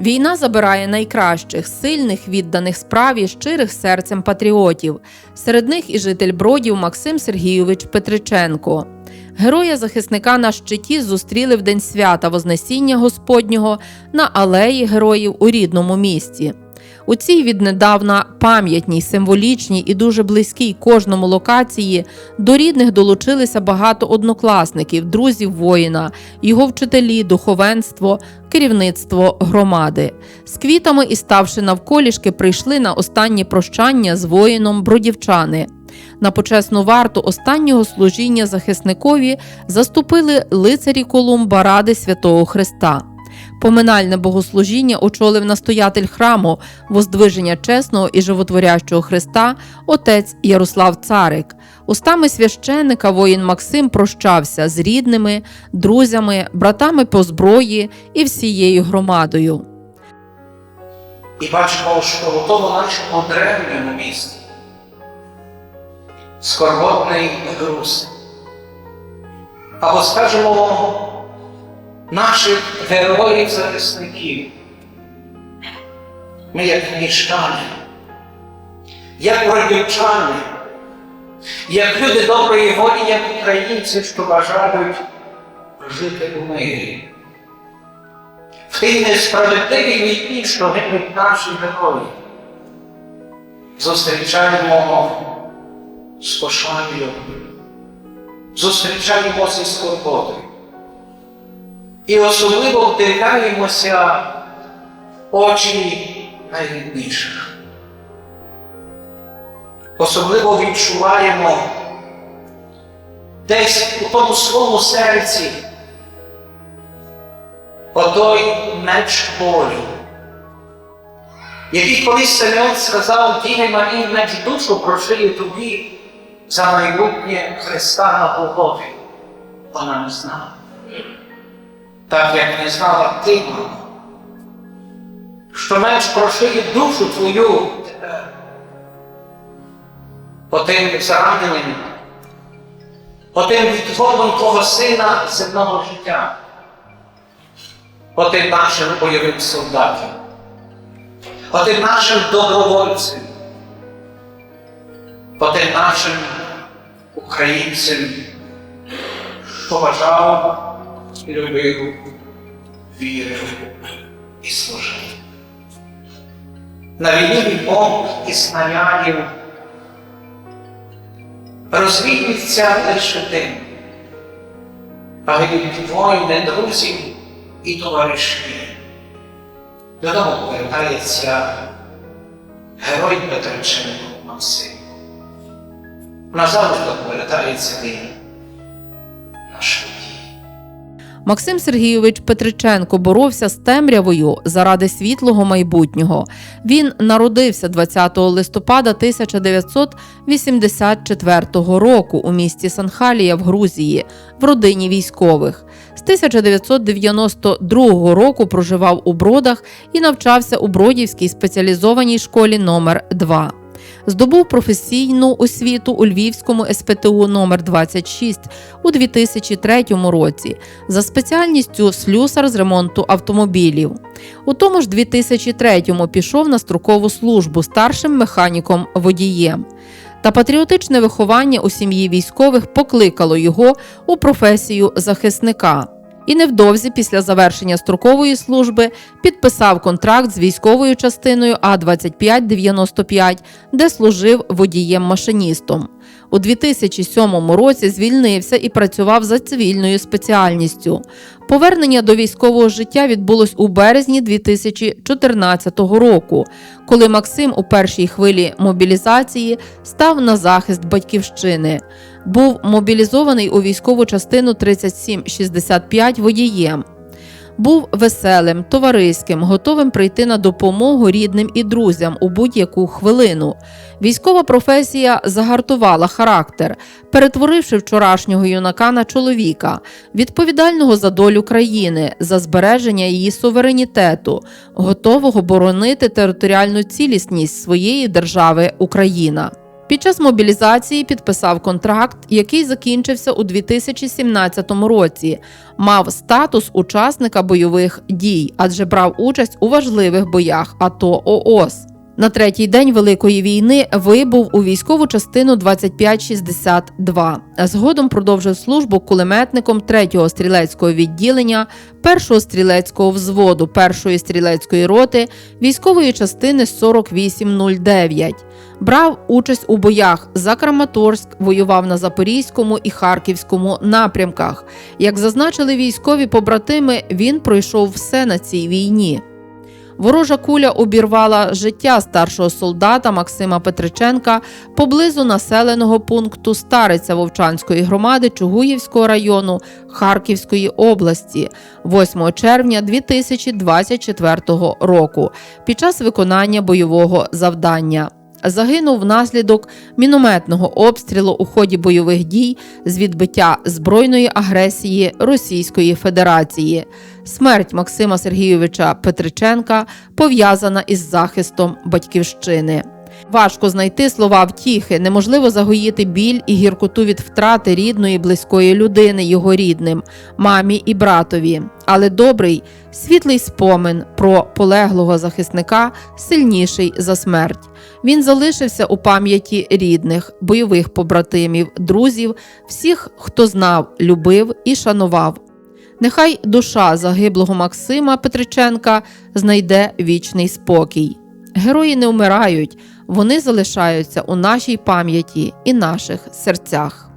Війна забирає найкращих, сильних, відданих справі, щирих серцем патріотів. Серед них і житель Бродів Максим Сергійович Петриченко. Героя захисника на щиті зустріли в день свята Вознесіння Господнього на алеї героїв у рідному місті. У цій віднедавна пам'ятній, символічній і дуже близькій кожному локації до рідних долучилися багато однокласників, друзів воїна, його вчителі, духовенство, керівництво громади. З квітами і ставши навколішки, прийшли на останнє прощання з воїном бродівчани. На почесну варту останнього служіння захисникові заступили лицарі Колумба Ради Святого Христа. Поминальне богослужіння очолив настоятель храму Воздвиження чесного і животворящого Христа отець Ярослав Царик. Устами священника воїн Максим прощався з рідними, друзями, братами по зброї і всією громадою. І бачимо, що у тому нашому древньому місті скорботний груз. Або скажімо, наших героїв-захисників. Ми як міщани, як бродівчани, як люди доброї волі, як українці, що бажають жити у мирі. В тій несправедливій війні, що гинуть наші герої, зустрічаємо з пошаною, зустрічаємося з скорботою. І особливо вдивляємося очі найрідніших. Особливо відчуваємо десь у тому своєму серці отой меч болю, який колись Симеон сказав Діві Марії меч душу прошиє тобі за майбутнє Христа на Голгофі. Вона не знала. Так як не знала ти, мамо, що меч прошиє душу твою тепер. Зараненням, отим відходом твого сина земного життя отим нашим бойовим солдатам, отим нашим добровольцям, отим нашим українцям, що бажав, любив, вірив і служив. На війні від бомб і снарядів розвіюється лише дим, а воїни друзів і товариші. Додому повертається герой Петриченко Максим. Назавжди повертається він на швидкі. Максим Сергійович Петриченко боровся з темрявою заради світлого майбутнього. Він народився 20 листопада 1984 року у місті Санхалія в Грузії в родині військових. З 1992 року проживав у Бродах і навчався у Бродівській спеціалізованій школі номер 2 Здобув професійну освіту у Львівському СПТУ номер 26 у 2003 році за спеціальністю слюсар з ремонту автомобілів. У тому ж 2003-му пішов на строкову службу старшим механіком водієм. Та патріотичне виховання у сім'ї військових покликало його у професію захисника. І невдовзі після завершення строкової служби підписав контракт з військовою частиною А-2595, де служив водієм-машиністом. У 2007 році звільнився і працював за цивільною спеціальністю. Повернення до військового життя відбулось у березні 2014 року, коли Максим у першій хвилі мобілізації став на захист батьківщини. Був мобілізований у військову частину 3765 водієм. Був веселим, товариським, готовим прийти на допомогу рідним і друзям у будь-яку хвилину. Військова професія загартувала характер, перетворивши вчорашнього юнака на чоловіка, відповідального за долю країни, за збереження її суверенітету, готового боронити територіальну цілісність своєї держави Україна. Під час мобілізації підписав контракт, який закінчився у 2017 році. Мав статус учасника бойових дій, адже брав участь у важливих боях АТО ООС. На третій день Великої війни вибув у військову частину 2562. Згодом продовжив службу кулеметником 3-го стрілецького відділення, 1-го стрілецького взводу 1-ї стрілецької роти військової частини 4809. Брав участь у боях за Краматорськ, воював на Запорізькому і Харківському напрямках. Як зазначили військові побратими, він пройшов все на цій війні. Ворожа куля обірвала життя старшого солдата Максима Петриченка поблизу населеного пункту Стариця Вовчанської громади Чугуївського району Харківської області 8 червня 2024 року під час виконання бойового завдання. Загинув внаслідок мінометного обстрілу у ході бойових дій з відбиття збройної агресії Російської Федерації. Смерть Максима Сергійовича Петриченка пов'язана із захистом батьківщини. Важко знайти слова втіхи, неможливо загоїти біль і гіркоту від втрати рідної близької людини його рідним, мамі і братові. Але добрий, світлий спомин про полеглого захисника сильніший за смерть. Він залишився у пам'яті рідних, бойових побратимів, друзів, всіх, хто знав, любив і шанував. Нехай душа загиблого Максима Петриченка знайде вічний спокій. Герої не вмирають, вони залишаються у нашій пам'яті і наших серцях.